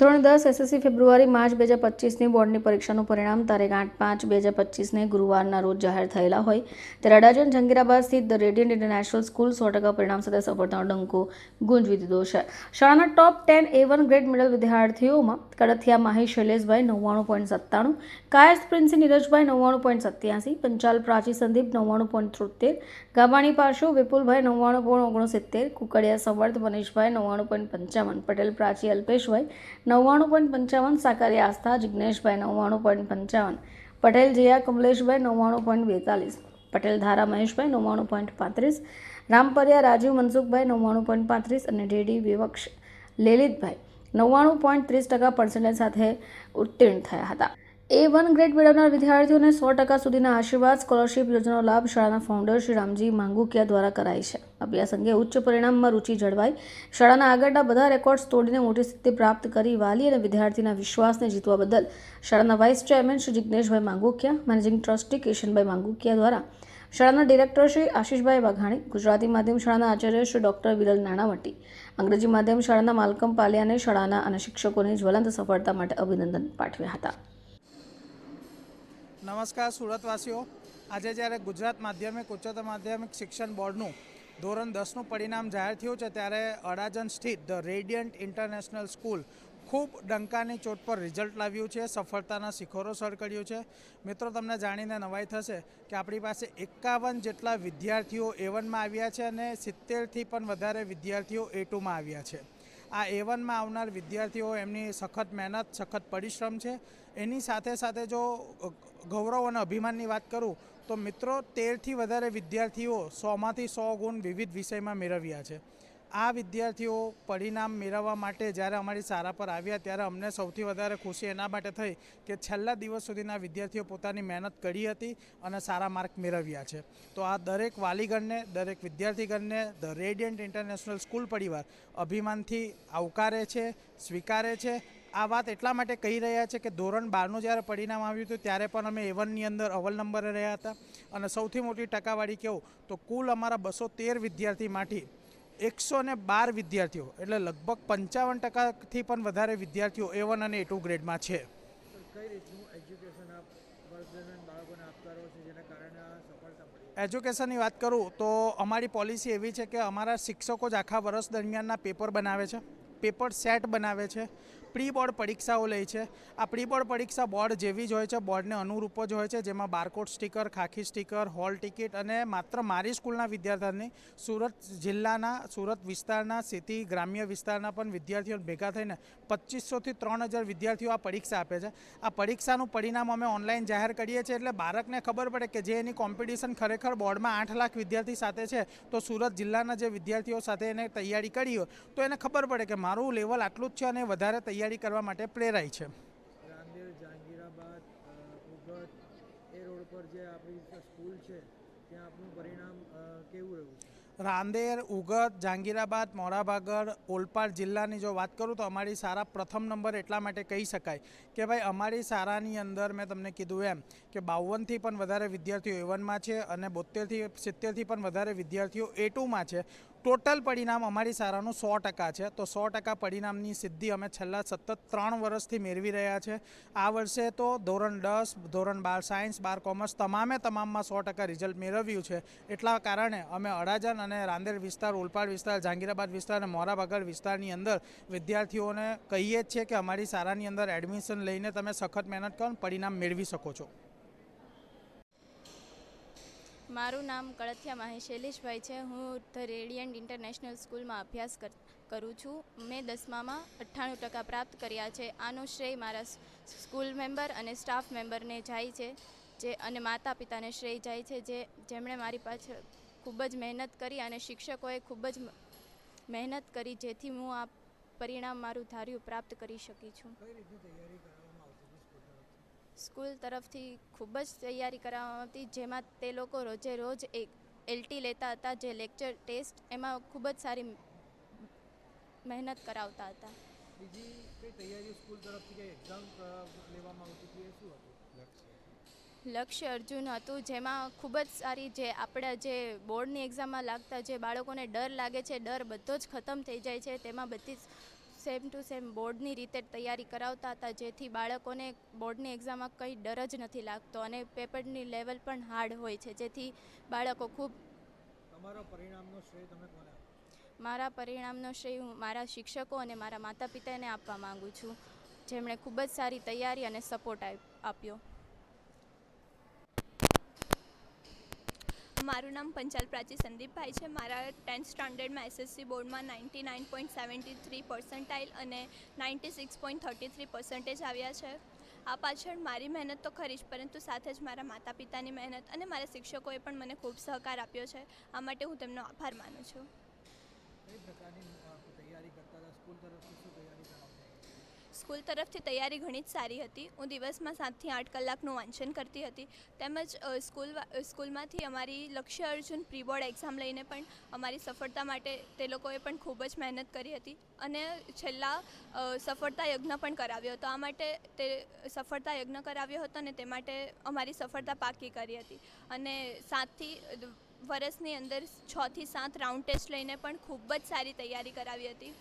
ધોરણ દસ એસએસસી ફેબ્રુઆરી, માર્ચ બે હજાર પચીસની બોર્ડની પરીક્ષાનું પરિણામ તારીખ આઠ પાંચ બે હજાર પચીસને ગુરુવારના રોજ જાહેર થયેલા હોય. ત્યારે અડાજણ, જંગીરાબાદ સ્થિત ધ રેડિયન્ટ ઇન્ટરનેશનલ સ્કૂલ સો ટકા પરિણામ સાથે સફળતાનો ડંકો ગુંજવી દીધો છે. શાળાના top ten A one grade middle વિદ્યાર્થીઓમાં કડથિયા માહી, શૈલેષભાઈ નવ્વાણું પોઈન્ટ સત્તાણું કાયસ પ્રિન્સી નીરજભાઈ નવ્વાણું પોઈન્ટ સત્યાસી, પંચાલ પ્રાચી સંદીપ નવ્વાણું પોઈન્ટ ત્રોતેર, ગાબાણી પાશો વિપુલભાઈ નવ્વાણું પોઈન્ટ ઓગણસિત્તેર, કુકડિયા સમર્થ મનીષભાઈ નવ્વાણું પોઈન્ટ પંચાવન, પટેલ પ્રાચી અલ્પેશભાઈ નવ્વાણું પોઈન્ટ પંચાવન સાકારી આસ્થા જિજ્ઞેશભાઈ નવ્વાણું પોઈન્ટ પંચાવન. પટેલ, જયા કમલેશભાઈ નવ્વાણું પોઈન્ટ બેતાલીસ. પટેલ, ધારા મહેશભાઈ નવ્વાણું પોઈન્ટ પાંત્રીસ. રામપરિયા રાજીવ મનસુખભાઈ નવ્વાણું પોઈન્ટ પાંત્રીસ અને ડીડી વિવક્ષ લેલિતભાઈ નવ્વાણું પોઈન્ટ ત્રીસ ટકા પર્સન્ટેજ સાથે ઉત્તીર્ણ થયા હતા. એ વન ગ્રેડ મેળવનાર વિદ્યાર્થીઓને સો ટકા સુધીના આશીર્વાદ, સ્કોલરશીપ યોજનાનો લાભ શાળાના ફાઉન્ડર શ્રી રામજી માંગુકિયા દ્વારા કરાય છે. અભ્યાસ અંગે ઉચ્ચ પરિણામમાં રુચિ જળવાઈ. શાળાના આગળના બધા રેકોર્ડ્સ તોડીને મોટી સિદ્ધિ પ્રાપ્ત કરી વાલી અને વિદ્યાર્થીના વિશ્વાસને જીતવા બદલ શાળાના vice chairman Shri Jigneshbhai Mangukiya managing trustee Kishanbhai Mangukiya દ્વારા શાળાના ડિરેક્ટર શ્રી આશીષભાઈ વાઘાણી, ગુજરાતી માધ્યમ શાળાના આચાર્ય શ્રી ડૉક્ટર વિરલ નાણાવટી, અંગ્રેજી માધ્યમ શાળાના માલકમ પાલિયાને શાળાના અને શિક્ષકોની જ્વલંત સફળતા માટે અભિનંદન પાઠવ્યા હતા. નમસ્કાર સુરતવાસીઓ. આજે જ્યારે ગુજરાત માધ્યમિક, ઉચ્ચતર માધ્યમિક શિક્ષણ બોર્ડનું ધોરણ દસનું પરિણામ જાહેર થયું છે, ત્યારે અડાજન સ્થિત ધ રેડિયન્ટ ઇન્ટરનેશનલ સ્કૂલ ખૂબ ડંકાની ચોટ પર રિઝલ્ટ લાવ્યું છે, સફળતાના શિખરો સર કર્યું છે. મિત્રો, તમને જાણીને નવાઈ થશે કે આપણી પાસે એકાવન જેટલા વિદ્યાર્થીઓ એ વનમાં આવ્યા છે અને સિત્તેરથી પણ વધારે વિદ્યાર્થીઓ એ ટુમાં આવ્યા છે. આ એ વનમાં આવનાર વિદ્યાર્થીઓ એમની સખત મહેનત, સખત પરિશ્રમ છે. એની સાથે સાથે જો ગૌરવ અને અભિમાનની વાત કરું, તો મિત્રો તેરથી વધારે વિદ્યાર્થીઓ સોમાંથી સો ગુણ વિવિધ વિષયમાં મેળવ્યા છે. આ વિદ્યાર્થીઓ પરિણામ મેળવવા માટે જ્યારે અમારી શાળા પર આવ્યા ત્યારે અમને સૌથી વધારે ખુશી એના માટે થઈ કે છેલ્લા દિવસ સુધીના વિદ્યાર્થીઓ પોતાની મહેનત કરી હતી અને સારા માર્ક મેળવ્યા છે. તો આ દરેક વાલીગણને, દરેક વિદ્યાર્થીગણને, ધ રેડિયન્ટ ઇન્ટરનેશનલ સ્કૂલ પરિવાર અભિમાનથી આવકારે છે, સ્વીકારે છે. આ વાત એટલા માટે કહી રહ્યા છે કે ધોરણ બારનું જ્યારે પરિણામ આવ્યું હતું ત્યારે પણ અમે એવનની અંદર અવલ નંબરે રહ્યા હતા. અને સૌથી મોટી ટકાવારી કહું તો કુલ અમારા બસો તેર વિદ્યાર્થીમાંથી એકસો ને બાર વિદ્યાર્થીઓ એટલે લગભગ પંચાવન ટકાથી પણ વધારે વિદ્યાર્થીઓ એ વન અને એ ટુ ગ્રેડમાં છે. એજ્યુકેશનની વાત કરું તો અમારી પોલિસી એવી છે કે અમારા શિક્ષકો જ આખા વર્ષ દરમિયાનના પેપર બનાવે છે પેપર સેટ બનાવે છે પ્રી બોર્ડ પરીક્ષાઓ લે છે. આ પ્રી બોર્ડ પરીક્ષા બોર્ડ જેવી જ હોય છે. બોર્ડને અનુરૂપ જ હોય છે, જેમાં બારકોડ સ્ટીકર, ખાખી સ્ટીકર, હોલ ટિકિટ અને માત્ર મારી સ્કૂલના વિદ્યાર્થીઓની સુરત જિલ્લાના, સુરત વિસ્તારના, સિટી, ગ્રામ્ય વિસ્તારના પણ વિદ્યાર્થીઓ ભેગા થઈને પચીસોથી ત્રણ હજાર વિદ્યાર્થીઓ આ પરીક્ષા આપે છે. આ પરીક્ષાનું પરિણામ અમે ઓનલાઈન જાહેર કરીએ છીએ એટલે બાળકને ખબર પડે કે જે એની કોમ્પિટિશન ખરેખર બોર્ડમાં આઠ લાખ વિદ્યાર્થી સાથે છે, તો સુરત જિલ્લાના જે વિદ્યાર્થીઓ સાથે એને તૈયારી કરી હોય, તો એને ખબર પડે કે મારું લેવલ આટલું જ છે અને વધારે તૈયારી કરવા માટે પ્રેરાય છે. રાંદેર જહાંગીરાબાદ ઉગત એ રોડ પર જે આપણી સ્કૂલ છે ત્યાં આપનું પરિણામ કેવું રહ્યું છે? રાંદેર ઉગત જહાંગીરાબાદ મોરાભાગર ઓલપાડ જિલ્લાની જો વાત કરું તો અમારી શાળા પ્રથમ નંબર એટલા માટે કહી શકાય કે ભાઈ અમારી શાળાની અંદર મેં તમને કીધું એમ કે બાવનથી પણ વધારે વિદ્યાર્થીઓ એ વનમાં છે અને બોતેરથી સિત્તેરથી પણ વધારે વિદ્યાર્થીઓ એ ટુમાં છે. ટોટલ પરિણામ અમારી શાળાનું સો ટકા છે. તો સો ટકા પરિણામની સિદ્ધિ અમે છેલ્લા સતત ત્રણ વર્ષથી મેળવી રહ્યા છે. આ વર્ષે તો ધોરણ દસ, ધોરણ બાર સાયન્સ, બાર કોમર્સ તમામે તમામમાં સો ટકા રિઝલ્ટ મેળવ્યું છે. એટલા કારણે અમે અડાજણ અને રાંદેર વિસ્તાર ઓલપાડ વિસ્તાર જહાંગીરાબાદ વિસ્તાર અને મોરાભાગર વિસ્તારની અંદર વિદ્યાર્થીઓને કહીએ જ છીએ કે અમારી શાળાની અંદર એડમિશન લઈને તમે સખત મહેનત કરો પરિણામ મેળવી શકો છો. મારું નામ કળથિયા શૈલેષભાઈ છે. હું ધ રેડિયન્ટ ઇન્ટરનેશનલ સ્કૂલમાં અભ્યાસ કર, કરું છું. મેં દસમામાં અઠ્ઠાણું ટકા પ્રાપ્ત કર્યા છે. આનો શ્રેય મારા સ્કૂલ મેમ્બર અને સ્ટાફ મેમ્બરને જાય છે, જે, અને માતા પિતાને શ્રેય જાય છે, જે, જેમણે મારી પાછળ ખૂબ જ મહેનત કરી અને શિક્ષકોએ ખૂબ જ મહેનત કરી, જેથી હું આ પરિણામ મારું ધાર્યું પ્રાપ્ત કરી શકી છું કઈ રીતની તૈયારી કરવામાં આવતી હતી સ્કૂલ તરફથી ખૂબ જ તૈયારી કરાવવામાં આવતી જેમાં તે લોકો રોજે રોજ એક એલટી લેતા હતા જે લેક્ચર ટેસ્ટ એમાં ખૂબ જ સારી મહેનત કરાવતા હતા. બીજી કઈ તૈયારીઓ સ્કૂલ તરફથી કઈ એક્ઝામ લેવામાં આવતી હતી એ શું હતું? લક્ષ્ય અર્જુન હતું જેમાં ખૂબ જ સારી જે આપણા જે બોર્ડની એક્ઝામમાં લાગતા જે બાળકોને ડર લાગે છે ડર બધો જ ખતમ થઈ જાય છે તેમાં બધી સેમ ટુ સેમ બોર્ડની રીતે તૈયારી કરાવતા હતા જેથી બાળકોને બોર્ડની એક્ઝામમાં કંઈ ડર જ નથી લાગતો અને પેપરની લેવલ પણ હાર્ડ હોય છે જેથી બાળકો ખૂબ તમારા પરિણામનો શ્રેય તમે કોને મારા પરિણામનો શ્રેય હું મારા શિક્ષકો અને મારા માતા પિતાને આપવા માગું છું. જેમણે ખૂબ જ સારી તૈયારી અને સપોર્ટ આપ્યો. મારું નામ પંચાલ પ્રાચી સંદીપભાઈ છે. મારા ટેન્થ સ્ટાન્ડર્ડમાં એસએસસી બોર્ડમાં ninety nine point seventy three percentile અને ninety six point thirty three percentage આવ્યા છે. આ પાછળ મારી મહેનત તો ખરી જ, પરંતુ સાથે જ મારા માતા પિતાની મહેનત અને મારા શિક્ષકોએ પણ મને ખૂબ સહકાર આપ્યો છે. આ માટે હું તેમનો આભાર માનું છું. કઈ પ્રકારની તૈયારી કરતા હતા? સ્કૂલ તરફથી શું તૈયારી કરાવતા સ્કૂલ તરફથી તૈયારી ઘણી જ સારી હતી. હું દિવસમાં સાતથી આઠ કલાકનું વાંચન કરતી હતી. તેમજ સ્કૂલ સ્કૂલમાંથી અમારી લક્ષ્ય અર્જુન પ્રી બોર્ડ એક્ઝામ લઈને પણ અમારી સફળતા માટે તે લોકોએ પણ ખૂબ જ મહેનત કરી હતી અને છેલ્લા સફળતા યજ્ઞ પણ કરાવ્યો હતો. આ માટે તે સફળતા યજ્ઞ કરાવ્યો હતો અને તે માટે અમારી સફળતા પાકી કરી હતી. અને સાતથી વર્ષની અંદર છથી સાત રાઉન્ડ ટેસ્ટ લઈને પણ ખૂબ જ સારી તૈયારી કરાવી હતી.